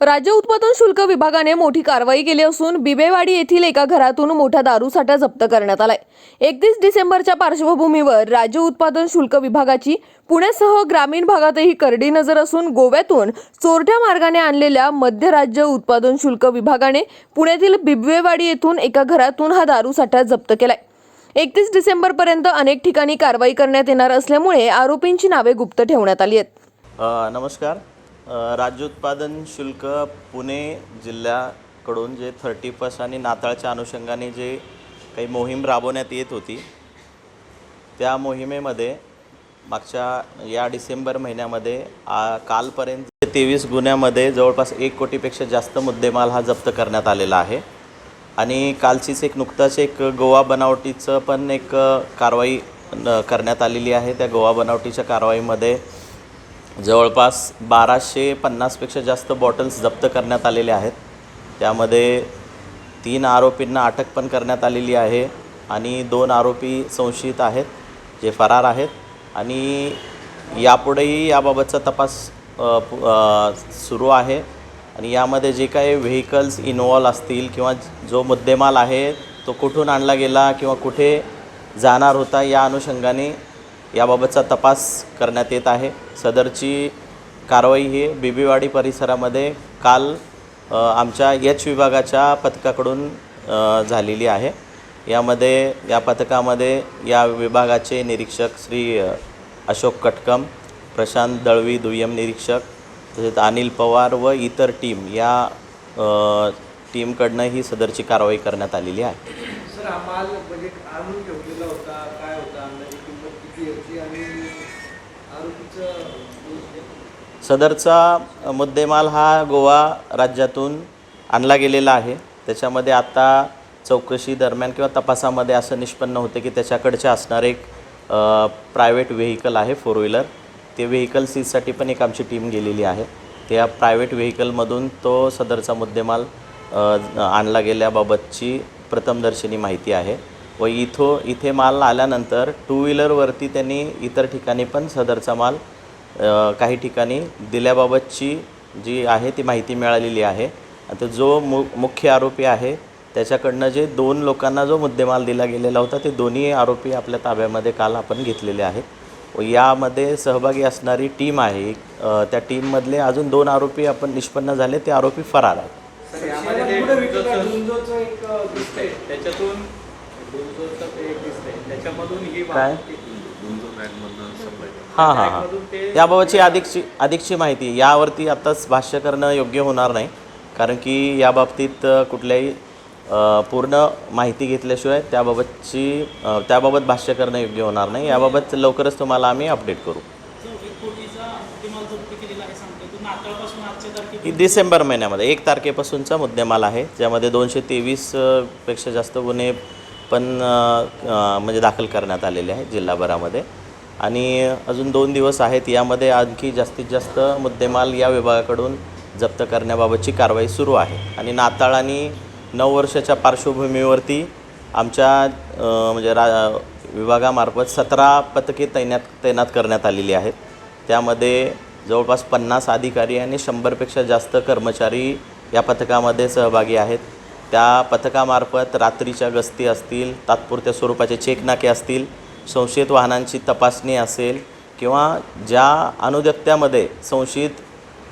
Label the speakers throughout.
Speaker 1: राज्य उत्पादन शुल्क विभागाने मोठी कारवाई केली असून बिबेवाडी येथील एका घरातून मोठा दारूसाठा जप्त करण्यात आलाय. एकतीस डिसेंबरच्या पार्श्वभूमीवर राज्य उत्पादन शुल्क विभागाची पुण्यासह ग्रामीण भागातही करडी नजर असून गोव्यातून चोरट्या मार्गाने आणलेल्या मध्य राज्य उत्पादन शुल्क विभागाने पुण्यातील बिबवेवाडी येथून एका घरातून हा दारूसाठा जप्त केलाय. एकतीस डिसेंबर पर्यंत अनेक ठिकाणी कारवाई करण्यात येणार असल्यामुळे आरोपींची नावे गुप्त ठेवण्यात आली आहेत.
Speaker 2: नमस्कार. राज्योत्पादन शुल्क पुणे जिल्ह्याकडून जे थर्टी फर्स्ट आणि नाताळच्या अनुषंगाने जे काही मोहीम राबवण्यात येत होती त्या मोहिमेमध्ये मागच्या या डिसेंबर महिन्यामध्ये आ, कालपर्यंत तेवीस गुन्ह्यामध्ये जवळपास एक कोटीपेक्षा जास्त मुद्देमाल हा जप्त करण्यात आलेला आहे. आणि कालचीच एक नुकताच एक गोवा बनावटीचं पण एक कारवाई न- करण्यात आलेली आहे. त्या गोवा बनावटीच्या कारवाईमध्ये जवळपास बाराशे पन्नासपेक्षा जास्त बॉटल्स जप्त करण्यात आलेल्या आहेत. त्यामध्ये तीन आरोपींना अटक पण करण्यात आलेली आहे आणि दोन आरोपी संशयित आहेत जे फरार आहेत. आणि यापुढेही याबाबतचा तपास सुरू आहे. आणि यामध्ये जे काही व्हेकल्स इन्वॉल्व असतील किंवा जो मुद्देमाल आहे तो कुठून आणला गेला किंवा कुठे जाणार होता या अनुषंगाने याबाबतचा तपास करण्यात येत आहे. सदरची कारवाई ही बिबीवाडी परिसरामध्ये काल आमच्या एच विभागाच्या पथकाकडून झालेली आहे. यामध्ये या पथकामध्ये या विभागाचे निरीक्षक श्री अशोक कटकम प्रशांत दळवी दुय्यम निरीक्षक तसेच अनिल पवार व इतर टीम या टीमकडनं ही सदरची कारवाई करण्यात आलेली आहे. सदरचा मुद्देमाल हा गोवा राज्यातून आणला गेलेला आहे. त्याच्यामध्ये आता चौकशी दरम्यान किंवा तपासामध्ये असं निष्पन्न होते की त्याच्याकडचे असणारे एक प्रायव्हेट व्हेकल आहे फोर व्हीलर ते व्हेकल सीजसाठी पण एक आमची टीम गेलेली आहे. त्या प्रायव्हेट व्हेकलमधून तो सदरचा मुद्देमाल आणला गेल्याबाबतची प्रथमदर्शनी माहिती आहे. व इथो इथे माल आल्यानंतर टू व्हीलरवरती त्यांनी इतर ठिकाणी पण सदरचा माल काही ठिकाणी दिल्याबाबतची जी आहे ती माहिती मिळालेली आहे. आता जो मु मुख्य आरोपी आहे त्याच्याकडनं जे दोन लोकांना जो मुद्देमाल दिला गेलेला होता ते दोन्ही आरोपी आपल्या ताब्यामध्ये काल आपण घेतलेले आहेत. व यामध्ये सहभागी असणारी टीम आहे त्या टीममधले अजून दोन आरोपी आपण निष्पन्न झाले ते आरोपी फरार आहेत.
Speaker 3: त्याच्यातून डोंजोचं ते एक दिसतंय त्याच्यामधून ही
Speaker 2: काय? हां हां हां. याबाबतची अधिकची अधिकची माहिती यावरती आत्ताच भाष्य करणं योग्य होणार नाही. कारण की याबाबतीत कुठल्याही पूर्ण माहिती घेतल्याशिवाय त्याबाबतची त्याबाबत भाष्य करणं योग्य होणार नाही. याबाबत लवकरच तुम्हाला आम्ही अपडेट करू. ही डिसेंबर महिन्यामध्ये एक तारखेपासूनचा मुद्देमाल आहे ज्यामध्ये दोनशे तेवीस अ, पेक्षा जास्त गुन्हे पण म्हणजे दाखल करण्यात आलेले आहे जिल्हाभरामध्ये. आणि अजून दोन दिवस आहेत यामध्ये आणखी जास्तीत जास्त मुद्देमाल या विभागाकडून जप्त करण्याबाबतची कारवाई सुरू आहे. आणि नाताळ आणि नऊ वर्षाच्या पार्श्वभूमीवरती आमच्या म्हणजे रा विभागामार्फत सतरा पथके तैनात तैनात करण्यात आलेली आहेत. त्यामध्ये जवळपास पन्नास अधिकारी आणि शंभरपेक्षा जास्त कर्मचारी या पथकामध्ये सहभागी आहेत. त्या पथकामार्फत रात्रीच्या गस्ती असतील तात्पुरत्या स्वरूपाचे चेकनाके असतील संशयित वाहनांची तपासणी असेल किंवा ज्या अनुदक्त्यामध्ये संशयित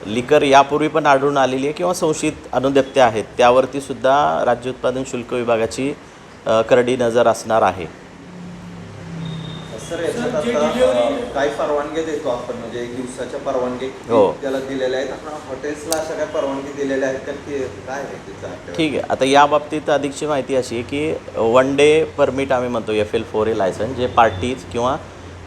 Speaker 2: लिकर यापूर्वी पण आढळून आलेली आहे किंवा संशयित अनुदक्त्या आहेत त्यावरतीसुद्धा राज्य उत्पादन शुल्क विभागाची करडी नजर असणार आहे.
Speaker 4: सर याच्यात आता काय परवानग्या देतो आपण म्हणजे एक दिवसाच्या परवानगी
Speaker 2: हो.
Speaker 4: त्याला दिलेल्या आहेत. आपण हॉटेल्सला अशा काय परवानगी दिलेल्या आहेत तर ते काय आहे त्याचा
Speaker 2: ठीक आहे. आता या बाबतीत अधिकची माहिती अशी आहे की वन डे परमिट आम्ही म्हणतो F L four A license जे पार्टीज किंवा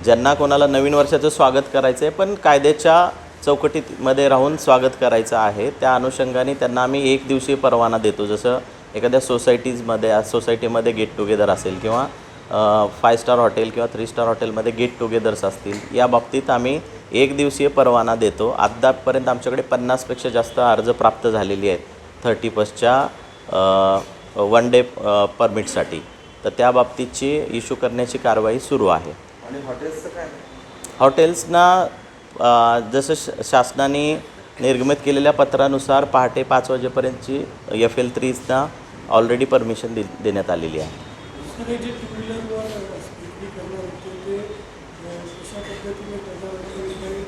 Speaker 2: ज्यांना कोणाला नवीन वर्षाचं स्वागत करायचं आहे पण कायद्याच्या चौकटीमध्ये राहून स्वागत करायचं आहे. त्या अनुषंगाने त्यांना आम्ही एक दिवसीय परवाना देतो. जसं एखाद्या सोसायटीजमध्ये सोसायटीमध्ये गेट टुगेदर असेल किंवा फाय स्टार हॉटेल किंवा थ्री स्टार हॉटेलमध्ये गेट टुगेदर्स असतील. या बाबतीत आम्ही एक दिवसीय परवाना देतो. अद्यापपर्यंत आमच्याकडे पन्नासपेक्षा जास्त अर्ज प्राप्त झालेली आहेत. थर्टी फर्स्टच्या वन डे परमिटसाठी तर त्या बाबतीतची इश्यू करण्याची कारवाई सुरू आहे.
Speaker 4: आणि हॉटेल्सचं काय?
Speaker 2: हॉटेल्सना जसं श शासनाने निर्गमित केलेल्या पत्रानुसार पहाटे पाच वाजेपर्यंतची एफ एल थ्रीजना ऑलरेडी परमिशन दे देण्यात आलेली आहे.
Speaker 5: सर जे टू व्हीलरवर विक्री करणार होते ते कशा पद्धतीने करणार होते काही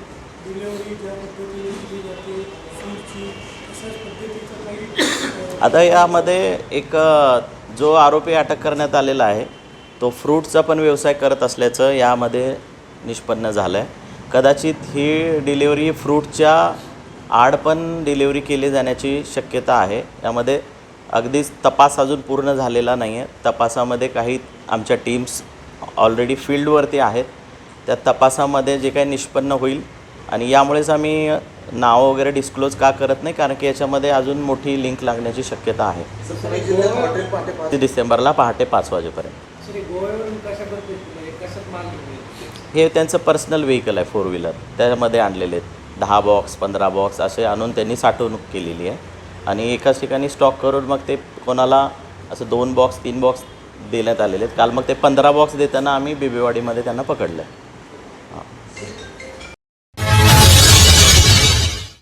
Speaker 5: डिलेवरी ज्या पद्धतीने दिली जाते फूडची तशाच पद्धतीचं काही
Speaker 2: आता यामध्ये एक जो आरोपी अटक करण्यात आलेला आहे तो फ्रूटचा पण व्यवसाय करत असल्याचं यामध्ये निष्पन्न झालं आहे कदाचित ही डिलिव्हरी फ्रूटच्या आड पण डिलिव्हरी केली जाण्याची शक्यता आहे. यामध्ये अगदीच तपास अजून पूर्ण झालेला नाही आहे तपासामध्ये काही आमच्या टीम्स ऑलरेडी फील्डवरती आहेत. त्या तपासामध्ये जे काही निष्पन्न होईल आणि यामुळेच आम्ही नावं वगैरे डिस्क्लोज का करत नाही कारण की याच्यामध्ये अजून मोठी लिंक लागण्याची शक्यता आहे. ते डिसेंबरला पहाटे पाच वाजेपर्यंत.
Speaker 6: हे म्हणजे?
Speaker 2: हे त्यांचं पर्सनल व्हेकल आहे फोर व्हीलर त्यामध्ये आणलेले आहेत. दहा बॉक्स पंधरा बॉक्स असे आणून त्यांनी साठवणूक केलेली आहे. आणि एकाच ठिकाणी स्टॉक करून मग ते कोणाला असं दोन बॉक्स तीन बॉक्स देण्यात आलेले आहेत. काल मग ते पंधरा बॉक्स देताना आम्ही बिबेवाडीमध्ये त्यांना पकडलं. आहे